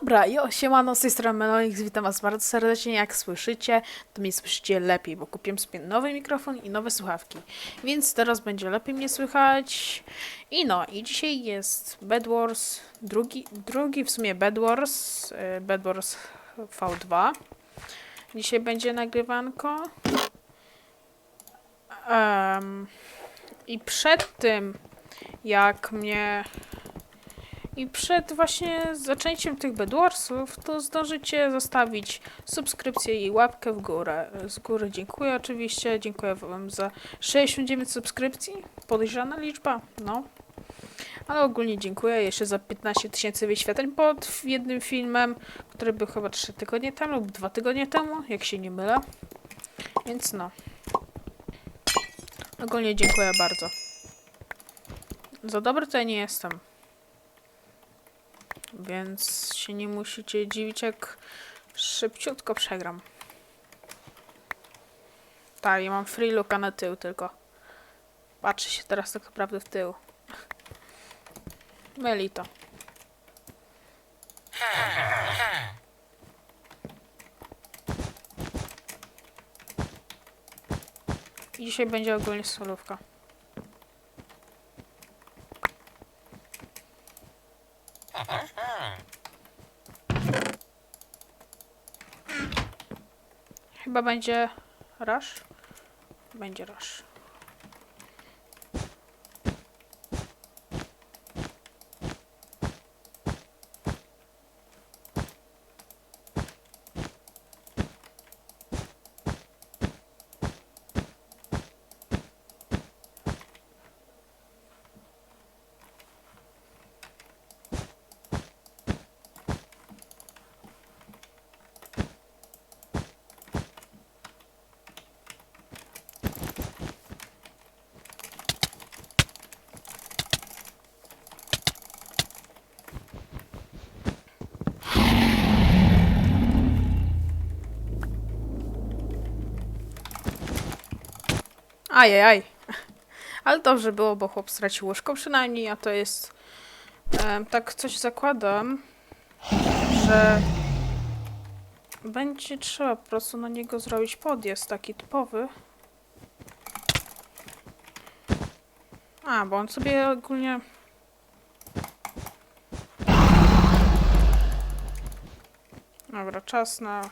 Dobra, jo, siemano, z tej strony Melonix, witam was bardzo serdecznie, jak słyszycie, to mnie słyszycie lepiej, bo kupiłem sobie nowy mikrofon i nowe słuchawki, więc teraz będzie lepiej mnie słychać. I no, i dzisiaj jest Bed Wars, drugi, drugi w sumie Bed Wars, y, Bed Wars V2. Dzisiaj będzie nagrywanko. Em, I przed tym, jak mnie i przed właśnie zaczęciem tych Bedwarsów, to zdążycie zostawić subskrypcję i łapkę w górę. Z góry dziękuję oczywiście, dziękuję wam za 69 subskrypcji, podejrzana liczba, no. Ale ogólnie dziękuję jeszcze za 15 tysięcy wyświetleń pod jednym filmem, który był chyba 3 tygodnie temu lub 2 tygodnie temu, jak się nie mylę. Więc no. Ogólnie dziękuję bardzo. Za dobry to ja nie jestem. Więc się nie musicie dziwić, jak szybciutko przegram. Tak, ja mam free looka na tył tylko. Patrzę się teraz tak naprawdę w tył. Myli to. Dzisiaj będzie ogólnie solówka. Chyba będzie rush. Będzie rush. Ajajaj. Ale dobrze było, bo chłop stracił łóżko przynajmniej, a to jest... tak coś zakładam, że będzie trzeba po prostu na niego zrobić podjazd taki typowy. A, bo on sobie ogólnie... Dobra, czas na...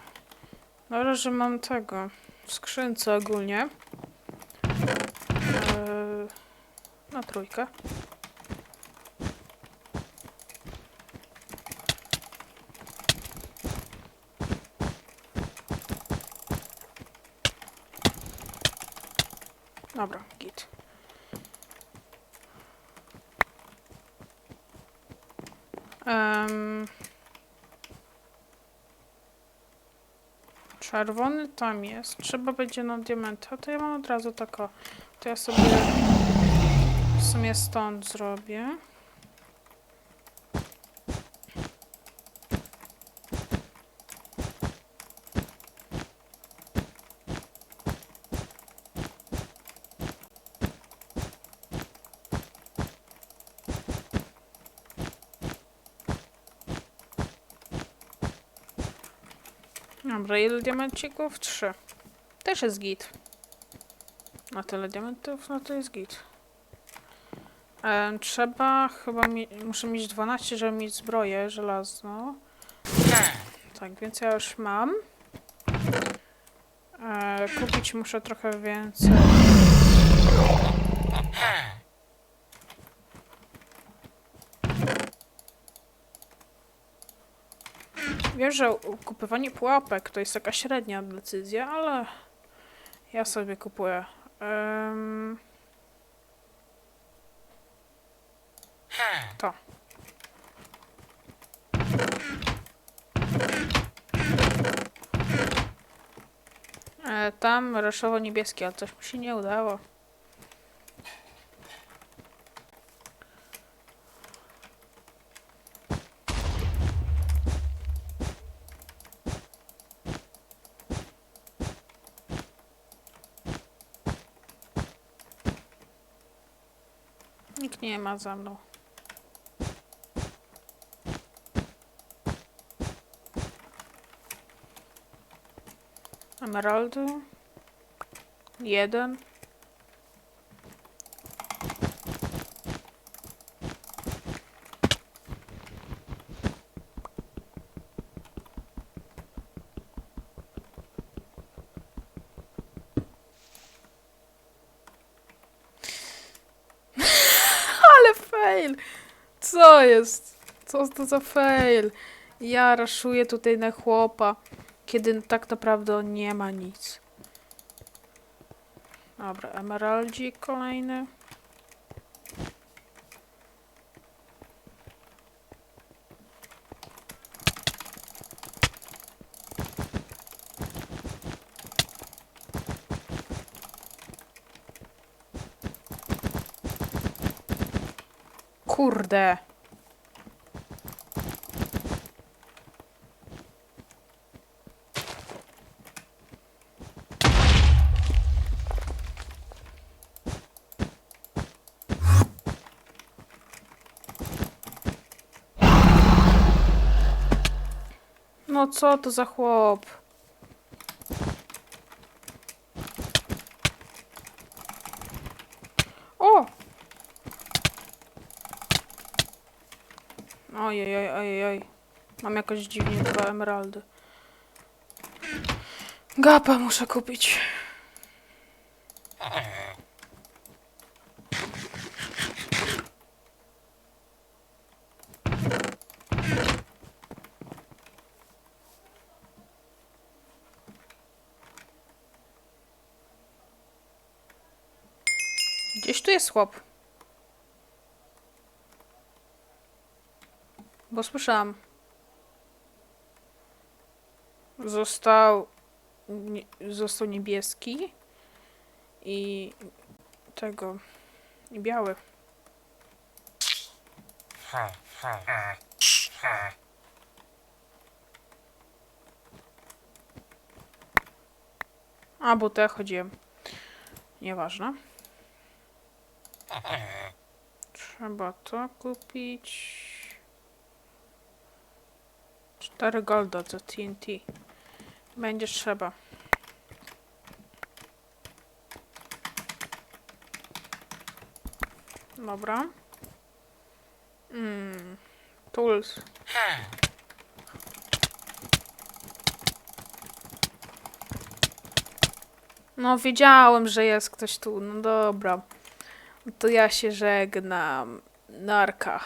Dobra, że mam tego w skrzynce ogólnie. Na trójkę. Dobra, git. Em, czerwony tam jest. Trzeba będzie na diamenty. A to ja mam od razu tako. To ja sobie w sumie stąd zrobię. Dobra, ile diamencików? Trzy. Też jest git. Na tyle diamentów, no to jest git. E, trzeba chyba mi muszę mieć 12, żeby mieć zbroję żelazną. Tak, więc ja już mam. E, kupić muszę trochę więcej. Wiem, że kupywanie pułapek to jest taka średnia decyzja, ale ja sobie kupuję. Em, To. E, tam reszowo niebieskie, ale coś mi się nie udało. nie ma za mną. Emeraldy. Jeden. Fail! Co jest? Co to za fail? Ja raszuję tutaj na chłopa, kiedy tak naprawdę nie ma nic. Dobra, emeraldzik kolejny. Kurde. No co to za chłop? Ojej, ojej, ojej, oj. Mam jakoś dziwnie dwa emeraldy. Gapa muszę kupić. Gdzieś tu jest chłop. Bo słyszałam. Został. Nie, został niebieski. I tego. I biały. A, bo ja chodziłem. Nieważne. Trzeba to kupić. 4 golda za TNT. Będzie trzeba. Dobra. Mm. Tools. No, wiedziałem, że jest ktoś tu. No dobra. To ja się żegnam. Narka.